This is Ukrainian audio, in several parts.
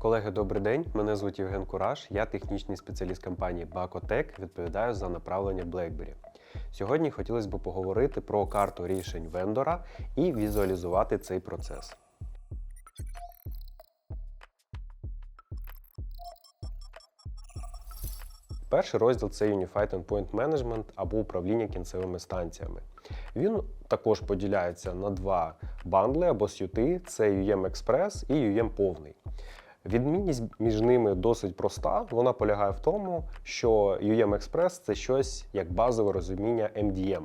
Колеги, добрий день. Мене звуть Євген Кураж. Я технічний спеціаліст компанії Bacotech, відповідаю за направлення BlackBerry. Сьогодні хотілося б поговорити про карту рішень вендора і візуалізувати цей процес. Перший розділ це Unified Endpoint Management або управління кінцевими станціями. Він також поділяється на два бандли або сюти: це UM Express і UM повний. Відмінність між ними досить проста. Вона полягає в тому, що UM Express це щось як базове розуміння MDM,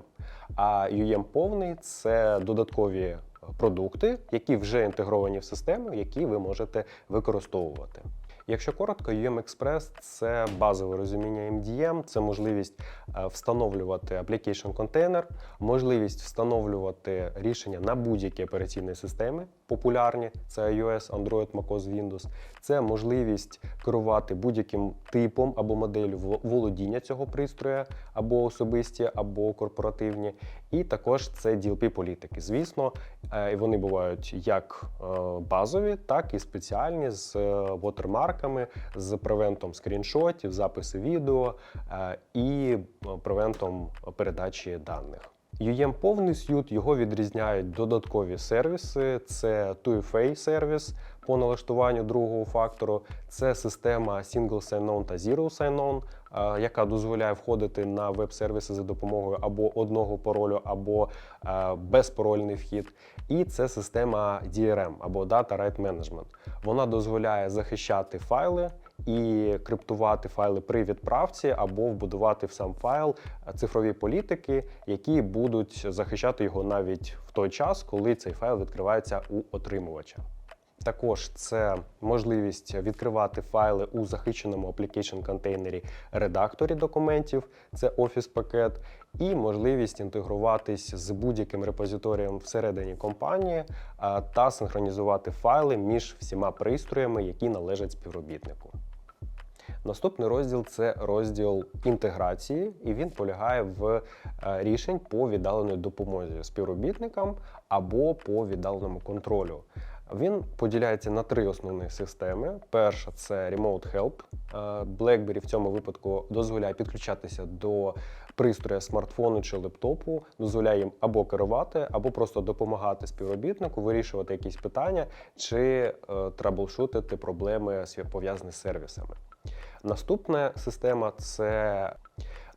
а UM повний це додаткові продукти, які вже інтегровані в систему, які ви можете використовувати. Якщо коротко, UM Express – це базове розуміння MDM, це можливість е, встановлювати application контейнер, можливість встановлювати рішення на будь-які операційні системи, популярні це iOS, Android, macOS, Windows. Це можливість керувати будь-яким типом або моделлю володіння цього пристрою, або особисті, або корпоративні. І також це DLP-політики. Звісно, е, вони бувають як е, базові, так і спеціальні з е, вотермарками, з превентом скріншотів, записи відео і превентом передачі даних. UEM повний сют його відрізняють додаткові сервіси. Це 2FA сервіс по налаштуванню другого фактору. Це система Single Sign-On та Zero Sign-On, яка дозволяє входити на веб-сервіси за допомогою або одного паролю, або безпарольний вхід. І це система DRM або Data Right Management. Вона дозволяє захищати файли і криптувати файли при відправці або вбудувати в сам файл цифрові політики, які будуть захищати його навіть в той час, коли цей файл відкривається у отримувача. Також це можливість відкривати файли у захищеному application контейнері редакторі документів, це офіс пакет, і можливість інтегруватись з будь-яким репозиторієм всередині компанії та синхронізувати файли між всіма пристроями, які належать співробітнику. Наступний розділ це розділ інтеграції, і він полягає в е, рішень по віддаленій допомозі співробітникам або по віддаленому контролю. Він поділяється на три основні системи. Перша це Remote Help. Е, BlackBerry в цьому випадку дозволяє підключатися до пристрою смартфону чи лептопу, дозволяє їм або керувати, або просто допомагати співробітнику вирішувати якісь питання чи е, траблшутити проблеми пов'язані з сервісами. Наступна система це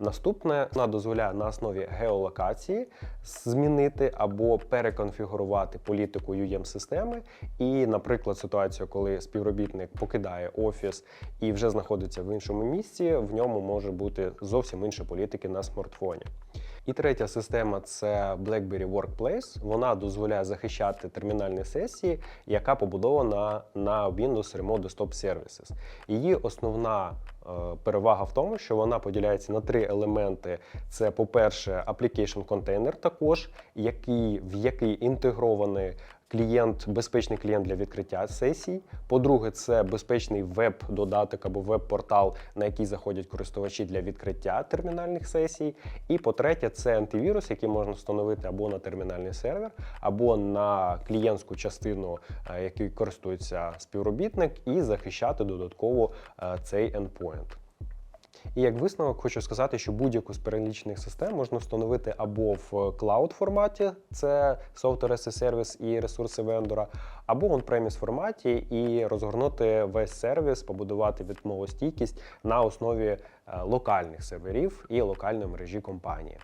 наступне вона дозволяє на основі геолокації змінити або переконфігурувати політику UEM системи. І, наприклад, ситуація, коли співробітник покидає офіс і вже знаходиться в іншому місці, в ньому може бути зовсім інша політики на смартфоні. І третя система це BlackBerry Workplace. Вона дозволяє захищати термінальні сесії, яка побудована на Windows Remote Desktop Services. Її основна перевага в тому, що вона поділяється на три елементи: це, по-перше, application контейнер, також який, в який інтегрований клієнт, безпечний клієнт для відкриття сесій. По-друге, це безпечний веб-додаток або веб-портал, на який заходять користувачі для відкриття термінальних сесій. І по-третє, це антивірус, який можна встановити або на термінальний сервер, або на клієнтську частину, е, якою користується співробітник, і захищати додатково е, цей endpoint. І як висновок хочу сказати, що будь-яку з перелічених систем можна встановити або в клауд форматі, це Software as a Service і ресурси вендора, або в on-premise форматі і розгорнути весь сервіс, побудувати відмовостійкість на основі е, локальних серверів і локальної мережі компанії.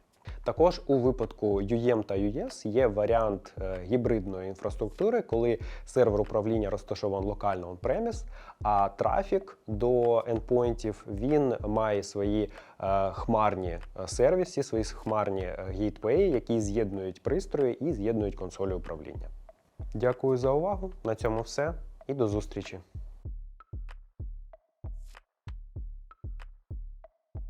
Також у випадку UEM та UES є варіант е, гібридної інфраструктури, коли сервер управління розташований локально on-premise, а трафік до ендпоінтів він має свої е, хмарні е, сервіси, свої хмарні гейтвеї, які з'єднують пристрої і з'єднують консолі управління. Дякую за увагу. На цьому все і до зустрічі.